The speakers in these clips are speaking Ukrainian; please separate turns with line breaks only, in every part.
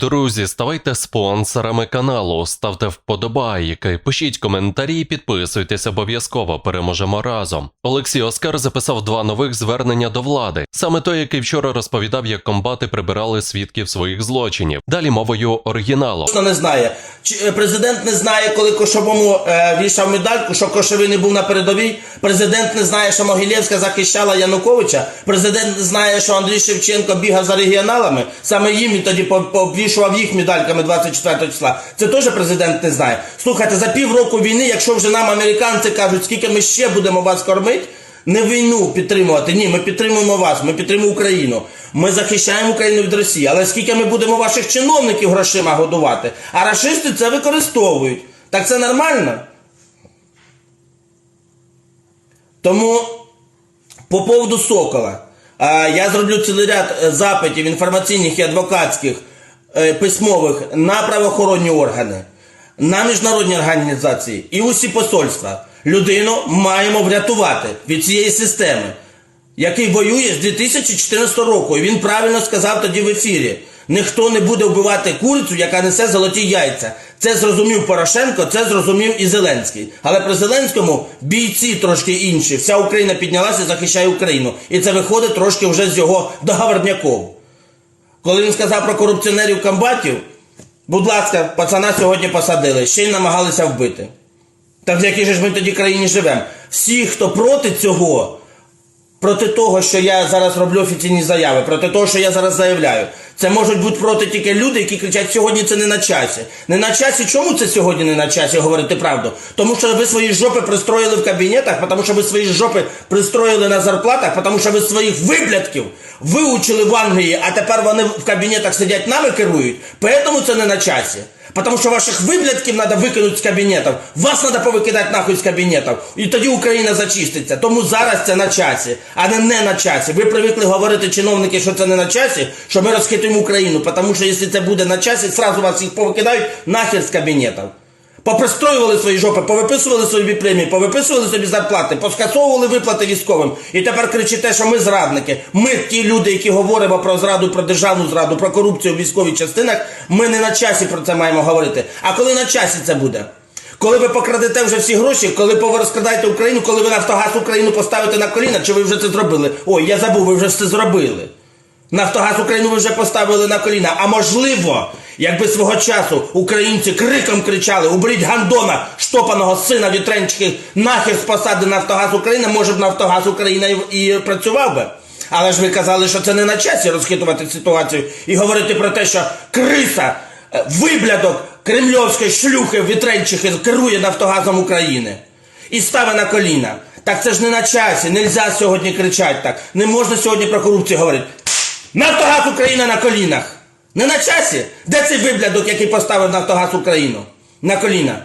Друзі, ставайте спонсорами каналу, ставте вподобайки, пишіть коментарі, і підписуйтесь обов'язково, переможемо разом. Олексій Оскар записав два нових звернення до влади, саме той, який вчора розповідав, як комбати прибирали свідків своїх злочинів. Далі мовою оригіналу.
Не знає. Чи е, президент не знає, коли Кошовому е, вішав медальку, що Кошовий не був на передовій. Президент не знає, що Могилєвська захищала Януковича. Президент не знає, що Андрій Шевченко бігав за регіоналами. Саме їм він тоді по- пообвішував їх медальками 24 числа. Це теж президент не знає. Слухайте, за півроку війни, якщо вже нам американці кажуть, скільки ми ще будемо вас кормити. Не війну підтримувати. Ні, ми підтримуємо вас, ми підтримуємо Україну. Ми захищаємо Україну від Росії. Але скільки ми будемо ваших чиновників грошима годувати? А рашисти це використовують. Так це нормально? Тому по поводу Сокола. Я зроблю цілий ряд е, запитів інформаційних і адвокатських письмових на правоохоронні органи, на міжнародні організації і усі посольства. Людину маємо врятувати від цієї системи, який воює з 2014 року. І він правильно сказав тоді в ефірі. Ніхто не буде вбивати курицю, яка несе золоті яйця. Це зрозумів Порошенко, це зрозумів і Зеленський. Але при Зеленському бійці трошки інші. Вся Україна піднялася захищає Україну. І це виходить трошки вже з його договорняков. Коли він сказав про корупціонерів комбатів, будь ласка, пацана сьогодні посадили, ще й намагалися вбити. Так в якій ж ми тоді країні живемо? Всі, хто проти цього, проти того, що я зараз роблю офіційні заяви, проти того, що я зараз заявляю. Це можуть бути проти тільки люди, які кричать, сьогодні це не на часі. Не на часі. Чому це сьогодні не на часі говорити правду? Тому що ви свої жопи пристроїли в кабінетах, тому що ви свої жопи пристроїли на зарплатах, тому що ви своїх виблядків виучили в Англії, а тепер вони в кабінетах сидять нами керують. Поэтому це не на часі. Потому що ваших виблядків треба викинути з кабінетів. Вас треба повикидати нахуй з кабінетів. І тоді Україна зачиститься. Тому зараз це на часі, а не не на часі. Ви привикли говорити чиновники, що це не на часі, що ми розхитуємо Україну. Тому що якщо це буде на часі, сразу вас їх повикидають нахер з кабінетів. Попристроювали свої жопи, повиписували собі премії, повиписували собі зарплати, поскасовували виплати військовим. І тепер кричите, що ми зрадники. Ми ті люди, які говоримо про зраду, про державну зраду, про корупцію в військових частинах. Ми не на часі про це маємо говорити. А коли на часі це буде? Коли ви покрадете вже всі гроші, коли ви розкрадаєте Україну, коли ви Нафтогаз Україну поставите на коліна, чи ви вже це зробили? Ой, я забув, ви вже це зробили. Нафтогаз Україну ви вже поставили на коліна. А можливо, якби свого часу українці криком кричали, уберіть гандона, штопаного сина вітренчиків, нахер з посади Нафтогаз України, може б Нафтогаз Україна і, працював би. Але ж ви казали, що це не на часі розхитувати ситуацію і говорити про те, що криса, е, виблядок кремльовської шлюхи вітренчихи керує Нафтогазом України і ставить на коліна. Так це ж не на часі, нельзя сьогодні кричати так. Не можна сьогодні про корупцію говорити. Нафтогаз Україна на колінах. Не на часі? Де цей виблядок, який поставив Нафтогаз Україну? На коліна.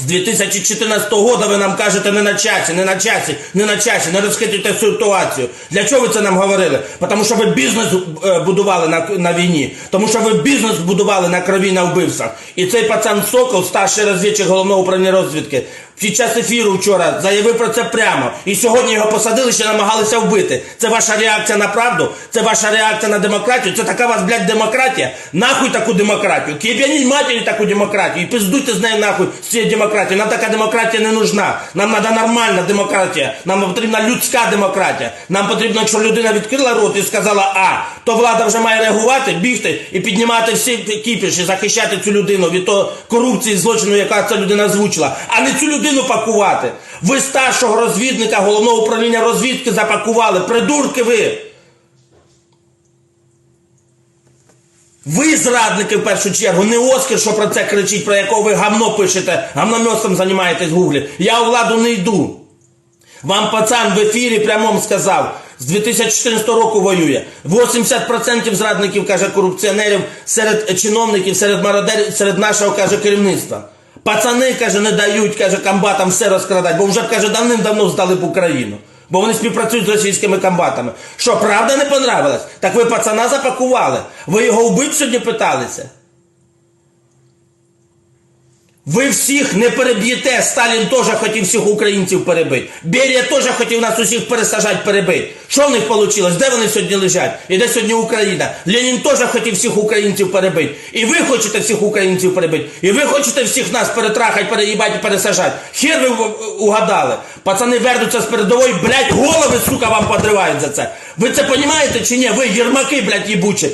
З 2014 року ви нам кажете не на часі, не на часі, не на часі, не розхитуйте ситуацію. Для чого ви це нам говорили? Тому що ви бізнес е, будували на, на війні, тому що ви бізнес будували на крові на вбивствах. І цей пацан Сокол, старший розвідчик головного управління розвідки, під час ефіру вчора заявив про це прямо. І сьогодні його посадили, ще намагалися вбити. Це ваша реакція на правду? Це ваша реакція на демократію? Це така вас, блядь, демократія? Нахуй таку демократію? Кип'яніть матері таку демократію і пиздуйте з нею нахуй з цією демократією. Нам така демократія не нужна. Нам треба нормальна демократія. Нам потрібна людська демократія. Нам потрібно, якщо людина відкрила рот і сказала А, то влада вже має реагувати, бігти і піднімати всі кіпіш і захищати цю людину від того корупції, злочину, яка ця людина озвучила, а не цю людину пакувати. Ви старшого розвідника головного управління розвідки запакували. Придурки ви. Ви зрадники в першу чергу, не Оскар, що про це кричить, про якого ви гамно пишете, гамномьостом займаєтесь в гуглі. Я у владу не йду. Вам пацан в ефірі прямому сказав, з 2014 року воює. 80% зрадників, каже, корупціонерів серед чиновників, серед мародерів, серед нашого, каже, керівництва. Пацани, каже, не дають, каже, комбатам все розкрадати, бо вже, каже, давним-давно здали б Україну. Бо вони співпрацюють з російськими комбатами. Що, правда не понравилось? Так ви пацана запакували. Ви його вбити сьогодні питалися? Ви всіх не переб'єте. Сталін теж хотів всіх українців перебити. Берія теж хотів нас усіх пересажати, перебити. Що в них вийшло? Де вони сьогодні лежать? І де сьогодні Україна? Ленін теж хотів всіх українців перебити. І ви хочете всіх українців перебити. І ви хочете всіх нас перетрахати, переїбати, пересажати. Хер ви угадали. Пацани вернуться з передової, блядь, голови, сука, вам подривають за це. Ви це розумієте чи ні? Ви єрмаки, блядь, їбучі.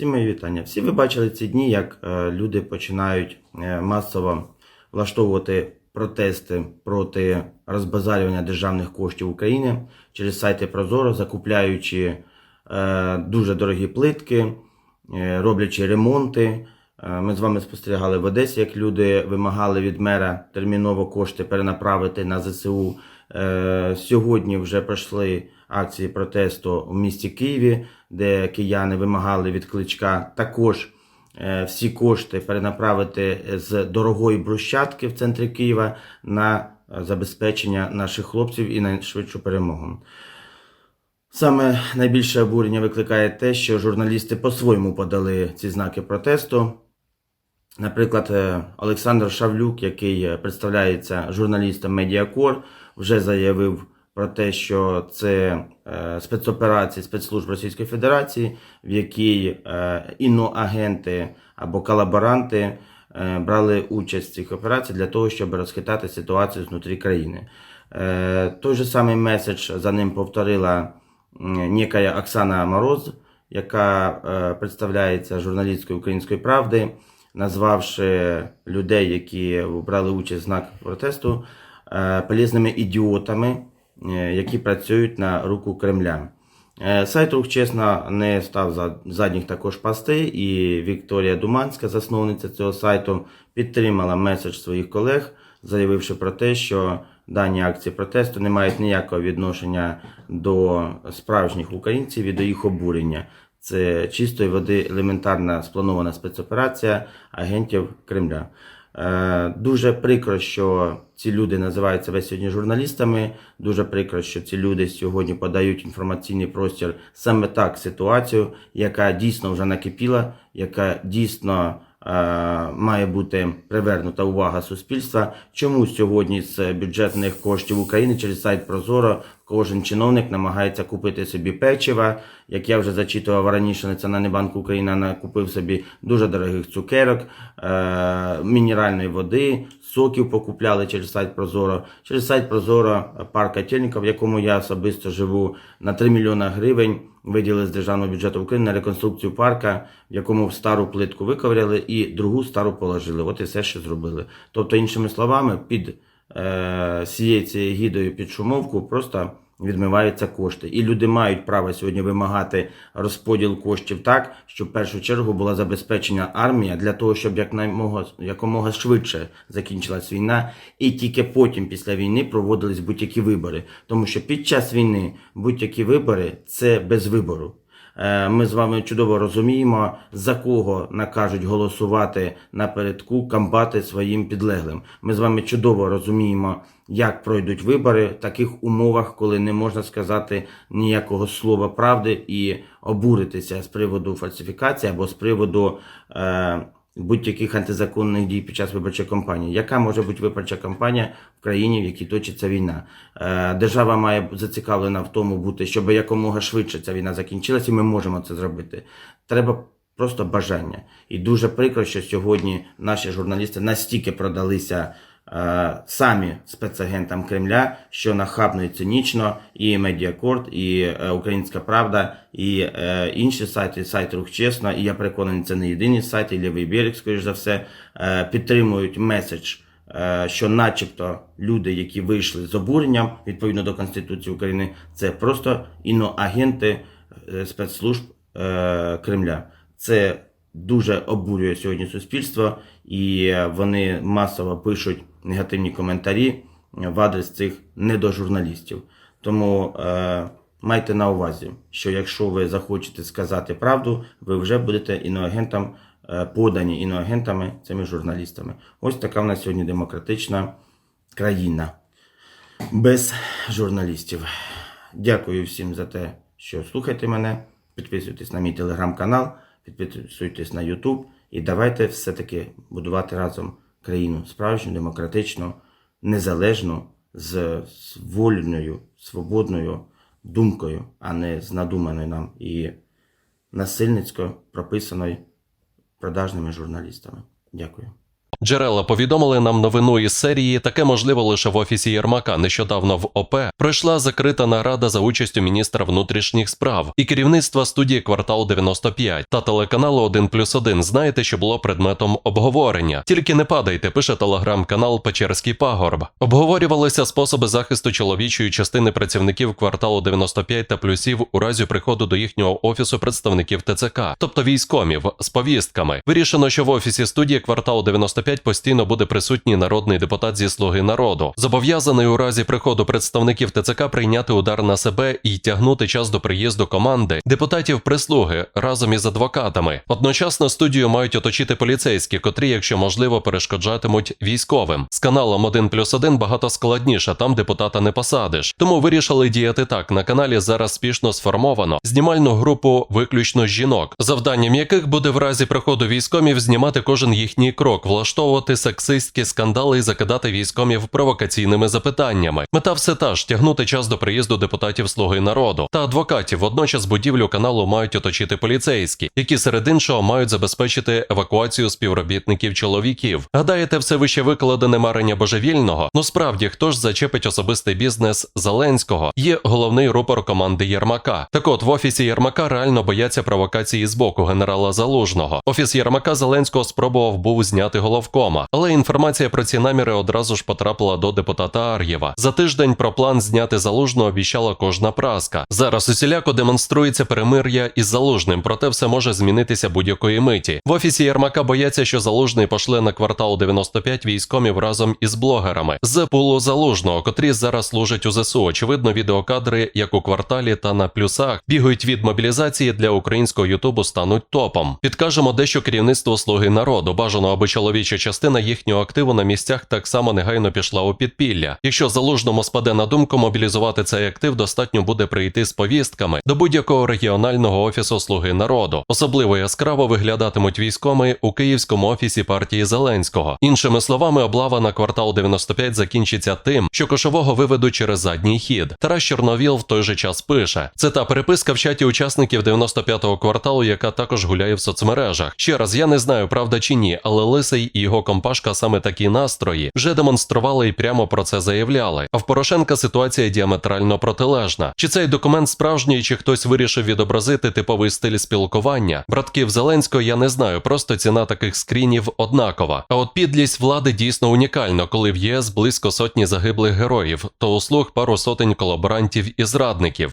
Всі мої вітання. Всі ви бачили ці дні, як е, люди починають е, масово влаштовувати протести проти розбазарювання державних коштів України через сайти Прозоро, закупляючи е, дуже дорогі плитки, роблячи ремонти. Ми з вами спостерігали в Одесі, як люди вимагали від мера терміново кошти перенаправити на ЗСУ. Сьогодні вже пройшли акції протесту в місті Києві, де кияни вимагали від кличка також е, всі кошти перенаправити з дорогої брусчатки в центрі Києва на забезпечення наших хлопців і на швидшу перемогу. Саме найбільше обурення викликає те, що журналісти по-своєму подали ці знаки протесту. Наприклад, е, Олександр Шавлюк, який представляється журналістом Медіакор, вже заявив про те, що це е, спецоперації спецслужб Російської Федерації, в якій е, іноагенти або колаборанти е, брали участь в цих операціях для того, щоб розхитати ситуацію знутрі країни. Той же самий меседж за ним повторила м, некая Оксана Мороз, яка представляється журналісткою Української правди, назвавши людей, які брали участь в знак протесту, полезними ідіотами, які працюють на руку Кремля. Е, Сайт рух чесно не став за задніх також пасти, і Вікторія Думанська, засновниця цього сайту, підтримала меседж своїх колег, заявивши про те, що дані акції протесту не мають ніякого відношення до справжніх українців і до їх обурення. Це чистої води елементарна спланована спецоперація агентів Кремля. Е, Дуже прикро, що ці люди називають себе сьогодні журналістами. Дуже прикро, що ці люди сьогодні подають інформаційний простір саме так ситуацію, яка дійсно вже накипіла, яка дійсно має бути привернута увага суспільства. Чому сьогодні з бюджетних коштів України через сайт Прозоро кожен чиновник намагається купити собі печива. Як я вже зачитував раніше, Національний банк України накупив собі дуже дорогих цукерок, е, мінеральної води, соків покупляли через сайт Прозоро. Через сайт Прозоро парк Котельников, в якому я особисто живу, на 3 мільйона гривень виділили з державного бюджету України на реконструкцію парка, в якому стару плитку виковряли і другу стару положили. От і все, що зробили. Тобто, іншими словами, під е, сією цією гідою під шумовку просто відмиваються кошти. І люди мають право сьогодні вимагати розподіл коштів так, щоб в першу чергу була забезпечена армія для того, щоб якомога, якомога швидше закінчилась війна, і тільки потім, після війни, проводились будь-які вибори. Тому що під час війни будь-які вибори це без вибору. Е, Ми з вами чудово розуміємо, за кого накажуть голосувати напередку комбати своїм підлеглим. Ми з вами чудово розуміємо, як пройдуть вибори в таких умовах, коли не можна сказати ніякого слова правди і обуритися з приводу фальсифікації або з приводу е, будь-яких антизаконних дій під час виборчої кампанії. Яка може бути виборча кампанія в країні, в якій точиться війна? Е, держава має зацікавлена в тому бути, щоб якомога швидше ця війна закінчилася, і ми можемо це зробити. Треба просто бажання. І дуже прикро, що сьогодні наші журналісти настільки продалися. Е, Самі спецагентам Кремля, що нахабно і цинічно, і Медіакорд, і е, Українська Правда, і е, інші сайти, сайт Рух Чесно, і я переконаний, це не єдині сайти, і Лівий берег, скоріш за все, підтримують меседж, що начебто люди, які вийшли з обуренням відповідно до Конституції України, це просто іноагенти спецслужб Кремля. Це дуже обурює сьогодні суспільство, і вони масово пишуть негативні коментарі в адрес цих недожурналістів. Тому е, майте на увазі, що якщо ви захочете сказати правду, ви вже будете іноагентам е, подані іноагентами, цими журналістами. Ось така в нас сьогодні демократична країна без журналістів. Дякую всім за те, що слухаєте мене. Підписуйтесь на мій телеграм-канал, підписуйтесь на YouTube і давайте все-таки будувати разом країну справжню, демократичну, незалежну, з, вольною, свободною думкою, а не з надуманою нам і насильницько прописаною продажними журналістами. Дякую.
Джерела повідомили нам новину із серії. Таке можливо лише в офісі Єрмака. Нещодавно в ОП пройшла закрита нарада за участю міністра внутрішніх справ і керівництва студії квартал 95 та телеканалу 1 плюс 1. Знаєте, що було предметом обговорення. Тільки не падайте, пише телеграм-канал Печерський пагорб. Обговорювалися способи захисту чоловічої частини працівників кварталу 95 та плюсів у разі приходу до їхнього офісу представників ТЦК, тобто військомів, з повістками. Вирішено, що в офісі студії кварталу 95 постійно буде присутній народний депутат зі слуги народу, зобов'язаний у разі приходу представників ТЦК прийняти удар на себе і тягнути час до приїзду команди депутатів прислуги разом із адвокатами. Одночасно студію мають оточити поліцейські, котрі, якщо можливо, перешкоджатимуть військовим. З каналом 1 плюс 1 багато складніше, там депутата не посадиш. Тому вирішили діяти так. На каналі зараз спішно сформовано знімальну групу виключно жінок, завданням яких буде в разі приходу військомів знімати кожен їхній крок, влаштовувати сексистські скандали і закидати військомів провокаційними запитаннями. Мета все та ж тягнути час до приїзду депутатів Слуги народу та адвокатів. Водночас будівлю каналу мають оточити поліцейські, які серед іншого мають забезпечити евакуацію співробітників чоловіків. Гадаєте, все вище викладене марення божевільного? Ну справді, хто ж зачепить особистий бізнес Зеленського? Є головний рупор команди Єрмака. Так от в офісі Єрмака реально бояться провокації з боку генерала Залужного. Офіс Єрмака Зеленського спробував був зняти головкома, але інформація про ці наміри одразу ж потрапила до депутата Ар'єва. За тиждень про план зняти залужного обіцяла кожна праска. Зараз усіляко демонструється перемир'я із залужним, проте все може змінитися будь-якої миті. В офісі Єрмака бояться, що залужний пошле на квартал 95 військомів разом із блогерами з пулу залужного, котрі зараз служать у ЗСУ. Очевидно, відеокадри, як у кварталі та на плюсах, бігають від мобілізації для українського Ютубу стануть топом. Підкажемо дещо керівництво слуги народу. Бажано, аби чоловіча частина їхнього активу на місцях так само негайно пішла у підпілля. Якщо залужному спаде на думку мобілізувати цей актив, достатньо буде прийти з повістками до будь-якого регіонального офісу слуги народу. Особливо яскраво виглядатимуть військоми у київському офісі партії Зеленського. Іншими словами, облава на квартал 95 закінчиться тим, що кошового виведуть через задній хід. Тарас Чорновіл в той же час пише: це та переписка в чаті учасників 95-го кварталу, яка також гуляє в соцмережах. Ще раз я не знаю, правда чи ні, але Лисий його компашка саме такі настрої вже демонстрували і прямо про це заявляли. А в Порошенка ситуація діаметрально протилежна. Чи цей документ справжній, чи хтось вирішив відобразити типовий стиль спілкування? Братків Зеленського я не знаю, просто ціна таких скрінів однакова. А от підлість влади дійсно унікальна, коли в єС близько сотні загиблих героїв, то услуг пару сотень колаборантів і зрадників.